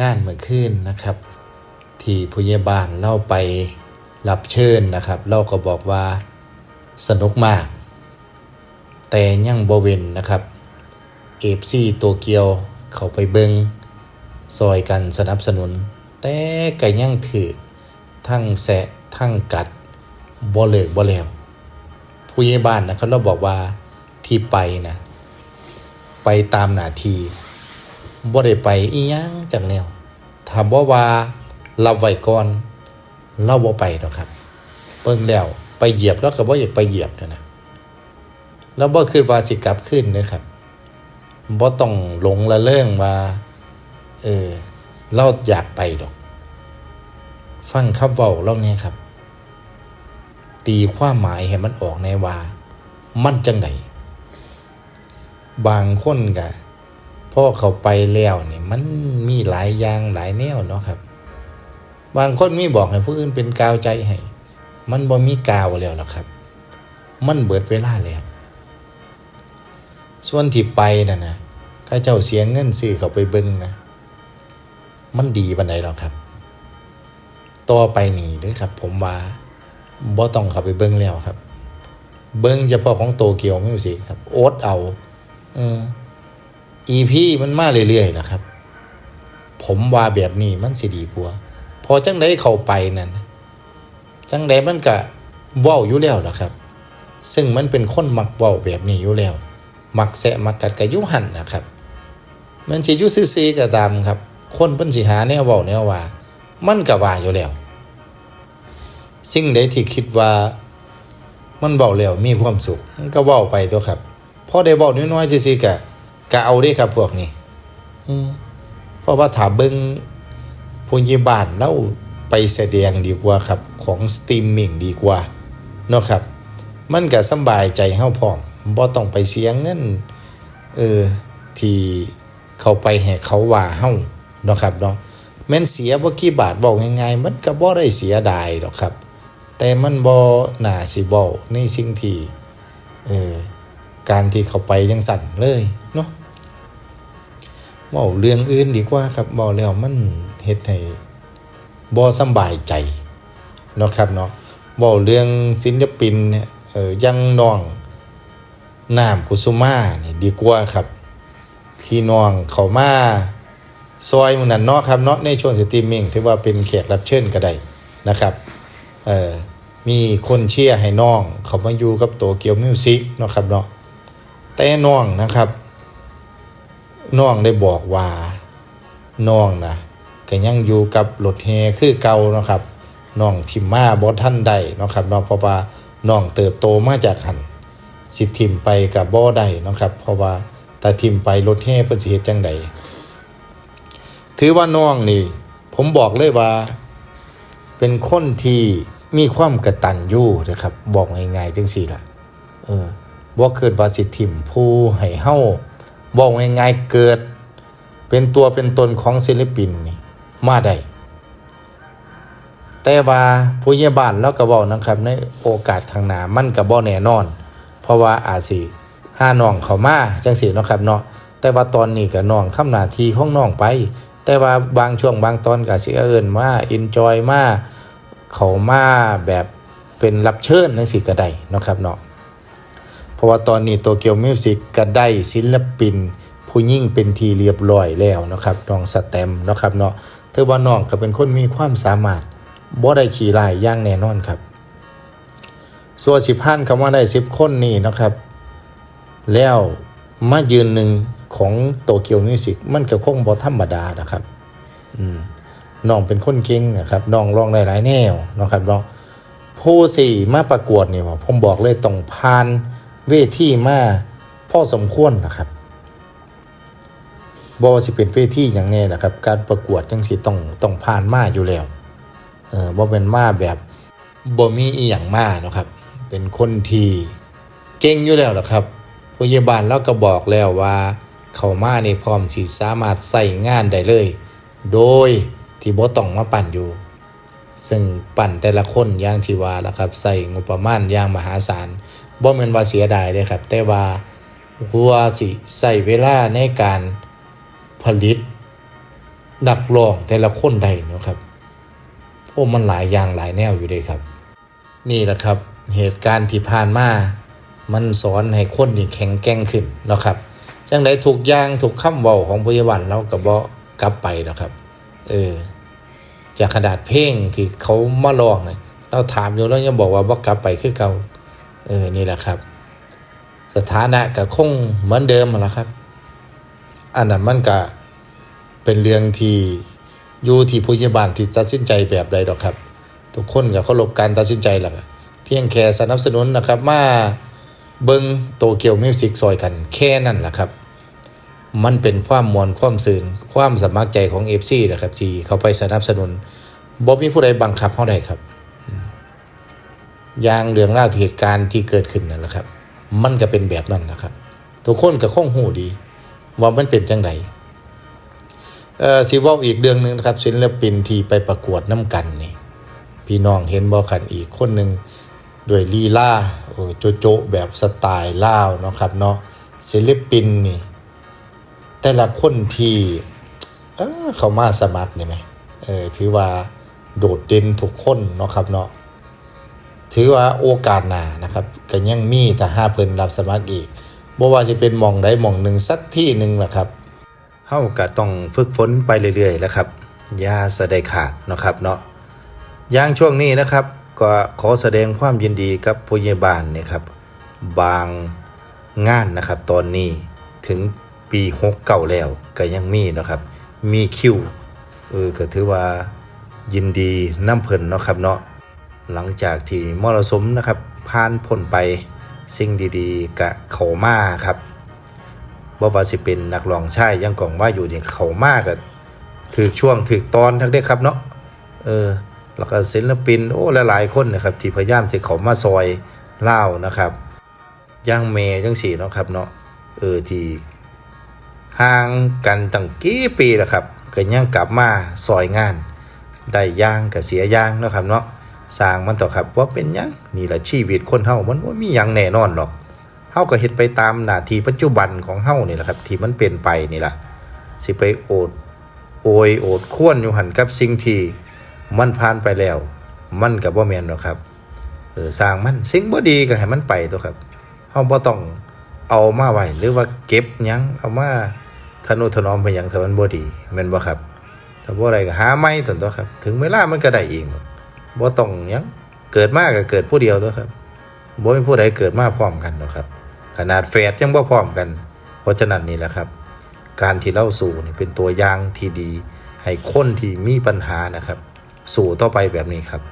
งานเมื่อคืนนะครับ ที่พยาบาลเล่าไปรับเชิญนะครับ เราก็บอกว่าสนุกมาก แต่ยังบเวนนะครับเอฟซีโตเกียวเขาไปเบิงซอยกันสนับสนุน แต่ก็ยังถือทั้งแสะทั้งกัดบ่เลิกบ่แล้วผู้ใหญ่บ้านนะครับเราบอกว่าที่ไปนะ ไปตามหน้าที่ บ่ได้ไปอีหยังจักแนวถ้าบ่ว่ารับไว้ก่อนเราบ่ไปดอกครับเบิ่งแล้วไปเหยียบแล้วก็บ่อยากไปเหยียบนั่นนะแล้วบ่คิดว่าสิกลับขึ้นเด้อครับบ่ต้องหลงละเรื่องว่าเออเราอยากไปดอก ฟังคำเว้าเราเนี่ยครับ ตีความหมายให้มันออกในว่า มันจังไดบางคนก็ อเขาไปแล้วนี่มันมีหลายอย่างหลายแนวเนาะครับ บางคนมีบอกให้ผู้อื่นเป็นกาวใจให้มันบ่มีกาวแล้วหรอกครับ มันเบิดเวลาแล้วส่วนที่ไปน่ะนะข้าเจ้าเสียเงินซื้อเขาไปเบิ่งนะ มันดีบันไดหรอกครับ ต่อไปนี่ด้วยครับ ผมว่าบ่ต้องเข้าไปเบิ่งแล้วครับ เบิ่งเฉพาะของโตเกียวมิวสิกครับ โอ๊ตเอา เออ EP มันมาเรื่อยๆนะครับ ผมว่าแบบนี้มันสิดีกว่าพอจังไดเข้าไปนั่นจังไดมันก็ว้าอยู่แล้วล่ะครับ ซึ่งมันเป็นคนมักว้าแบบนี้อยู่แล้ว มักแซะมักกัดกะยุหันนะครับ มันสิยู่ซื่อๆก็ตามครับ คนเพิ่นสิหาแนวเว้าแนวว่า มันก็ว่าอยู่แล้วสิ่งใดที่คิดว่ามันเว้าแล้วมีความสุข มันก็เว้าไปตัวครับพอได้เว้าน้อยๆซื่อๆก็ ก็เอาเด้ครับพวกนี้เพราะว่าถ้าเบิ่งพยาบาลเราไปแสดงดีกว่าครับ ของสตรีมมิ่งดีกว่าเนาะครับ มันก็สบายใจเฮาพร้อมบ่ต้องไปเสียงเงินเออที่เขาไปให้เขาว่าเฮาเนาะครับเนาะแม่นเสียบ่กี่บาทเว้าง่ายๆมันก็บ่ได้เสียดายดอกครับ แต่มันบ่น่าสิเว้าในสิ่งที่เออ การที่เขาไปจังสั่นเลยเนาะเว้าเรื่องอื่นดีกว่าครับเว้าแล้วมันเฮ็ดให้บ่สบายใจเนาะครับเนาะเว้าเรื่องศิลปินเนี่ยเอออยังน้องน้ำกุสุมานี่ดีกว่าครับที่น้องเขามาซอยมันนั่นเนาะครับเนาะในช่วงสตรีมมิ่งถือว่าเป็นแขกรับเชิญก็ได้นะครับเอ่อมีคนเชียร์ให้น้อง เขามาอยู่กับโตเกียวมิวสิกเนาะครับเนาะ แต่น้องนะครับน้องได้บอกว่าน้องนะก็ยังอยู่กับรถแฮคือเก่านะครับน้องทิมมาบ่ทันได้เนะครับเนาะเพราะว่าน้องเติบโตมาจากหันสิทิมไปกับบ่ได้นะครับ เพราะว่าถ้าทิมไปรถแห่เพิ่นสิเฮ็ดจังใดถือว่าน้องนี่ ผมบอกเลยว่า เป็นคนที่มีความกระตัญญูนะครับ บอกง่ายๆจังซี่ล่ะ เออ บ่เกิดว่าสิทิมผู้ให้เฮาบอกง่ายๆเกิด เป็นตัวเป็นตนของศิลปินนี่มาได้แต่ว่าผู้ใหญ่บ้านเราก็เว้านะครับในโอกาสข้างหน้ามันก็บ่แน่นอน เพราะว่าอาจสิหาน้องเขามาจังซี่เนาะครับเนาะแต่ว่าตอนนี้ก็น้องทำหน้าที่ของน้องไป แต่ว่าบางช่วงบางตอนก็สิเอิ้นมาเอนจอยมาเขามาแบบเป็นรับเชิญจังซี่ก็ได้เนาะครับเนาะ เพราะว่าตอนนี้โตเกียวมิวสิกก็ได้ศิลปิน ผู้ยิ่งเป็นทีเรียบร้อยแล้วนะครับน้องสแตมนะครับเนาะถือว่าน้องก็เป็นคนมีความสามารถบ่ได้ขี้ลายย่างแน่นอนครับ ส่วนสิบพันคำว่าได้สิบคนนี่นะครับ แล้วมายืนหนึ่งของโตเกียวมิวสิกมันก็คงบ่ธรรมดานะครับน้องเป็นคนเก่งนะครับน้องร้องได้หลายแนวนะครับเนาะผู้สี่มาประกวดนี่ผมบอกเลยต้องผ่าน เวทีมาพ่อสมควรนะครับบอสิเป็นเวทีอย่างแน่นะครับ การประกวดจังสิต้องต้องผ่านมาอยู่แล้วเออบ่เป็นมาแบบบ่มีอีหยังมานะครับ เป็นคนที่เก่งอยู่แล้วล่ะครับพยาบาลเราก็บอกแล้วว่าเขามาในพร้อมสิสามารถใส่งานได้เลย โดยที่บ่ต้องมาปั่นอยู่ ซึ่งปั่นแต่ละคนอย่างที่ว่าละครับใส่งบประมาณอย่างมหาศาล บ่แม่นว่าเสียดายเด้ครับ แต่ว่าหัวสิใส่เวลาในการผลิตนักร้องแต่ละคนได้เนาะครับ โอ้มันหลายอย่างหลายแนวอยู่เด้ครับ นี่แหละครับเหตุการณ์ที่ผ่านมามันสอนให้คนนี่แข็งแกร่งขึ้นเนาะครับจังไดถูกย่างถูกคำเว้าของพยาบาลเราก็บ่กลับไปเนาะครับ เออจากขนาดเพลงที่เขามาร้องเนี่ยเราถามอยู่แล้วยังบอกว่าบ่กลับไปคือเก่า เออนี่แหละครับ สถานะก็คงเหมือนเดิมแหละครับ อันนั้นมันก็เป็นเรื่องที่อยู่ที่ผู้ใหญ่บ้านที่ตัดสินใจแบบใดดอกครับ ทุกคนก็เคารพการตัดสินใจแหละเพียงแค่สนับสนุนนะครับมาเบิงโตเกียวมิวสิกซอยกันแค่นั้นแหละครับ มันเป็นความมวลความสื่นความสมัครใจของ FC นะครับที่เขาไปสนับสนุนบ่มีผู้ใดบังคับเขาได้ครับ ย่างเรื่องเล่าวเหตุการณ์ที่เกิดขึ้นนั่นแหละครับ มันก็เป็นแบบนั้นนะครับ ทุกคนก็คงหูดี ว่ามันเป็นจังไดเอ่อสิว้าอีกเรื่องหนึ่งนะครับศิลปินที่ไปประกวดน้ำกันนี่พี่น้องเห็นบ่คันอีกคนหนึ่งด้วยลีลาโอ้โจโจแบบสไตล์ล่าวเนาะครับเนาะศิลปินนี่ แต่ละคนที่เออเขามาสมัครนี่ไหมเออถือว่าโดดเด่นทุกคนเนาะครับเนาะ ถือว่าโอกาสหน้านะครับก็ยังมีถ้าห้าเพิ่นรับสมัครอีกบ่ว่าจะเป็นหมองใดหมองหนึ่งสักที่หนึ่งล่ะครับเฮาก็ต้องฝึกฝนไปเรื่อยๆแล้วครับอย่าสะได้ขาดนะครับเนาะอย่างช่วงนี้นะครับ ก็ขอแสดงความยินดีกับผู้ใหญ่บ้านนี่ยครับ บางงานนะครับ ตอนนี้ถึงปี69แล้วก็ยังมีนะครับ มีคิวเออก็ถือว่ายินดีน้ำเพิ่นเนาะครับเนาะ หลังจากที่มรสุมนะครับผ่านพ้นไปสิ่งดีๆกะเขามาครับบ่ว่าสิเป็นนักร้องชายยังกล่องว่าอยู่เนี่ยเขามากอะถือช่วงถือตอนทั้งได้ครับเนาะเออแล้วก็ศิลปินโอ้หลายๆคนนะครับที่พยายามที่เขามาซอยเล่านะครับย่างเมย์จังสี่เนาะครับเนาะเออที่ห่างกันตั้งกี่ปีแล้วครับก็ยังกลับมาซอยงานได้ย่างกับเสียย่างเนาะครับเนาะ สร้างมันต่อครับว่าเป็นยังนี่แหละชีวิตคนเฮามันว่ามียังแน่นอนหรอกเฮาก็เฮ็ดไปตามหน้าที่ปัจจุบันของเฮานี่แหละครับ ที่มันเป็นไปนี่ล่ะสิไปโอดโอยโอดควรอยู่หันกับสิ่งที่มันผ่านไปแล้ว มันก็บ่แม่นหรอกครับเออสร้างมันสิ่งบ่ดีก็ให้มันไปตัวครับเฮาบ่ต้องเอามาไว้หรือว่าเก็บยังเอามาทนุถนอมไปยังถ้ามันบ่ดีแม่นบ่ครับถ้าบ่ได้ก็หาใหม่ตนตัวครับ ถึงเวลามันก็ได้เองหรอก บ่ต้องยังเกิดมาก็เกิดผู้เดียวตัวครับบ่มีผู้ใดเกิดมาพร้อมกันหรอกครับ ขนาดแฝดยังบ่พร้อมกัน เพราะฉะนั้นนี่แหละครับ การที่เล่าสู่นี่เป็นตัวอย่างที่ดี ให้คนที่มีปัญหานะครับ สู่ต่อไปแบบนี้ครับ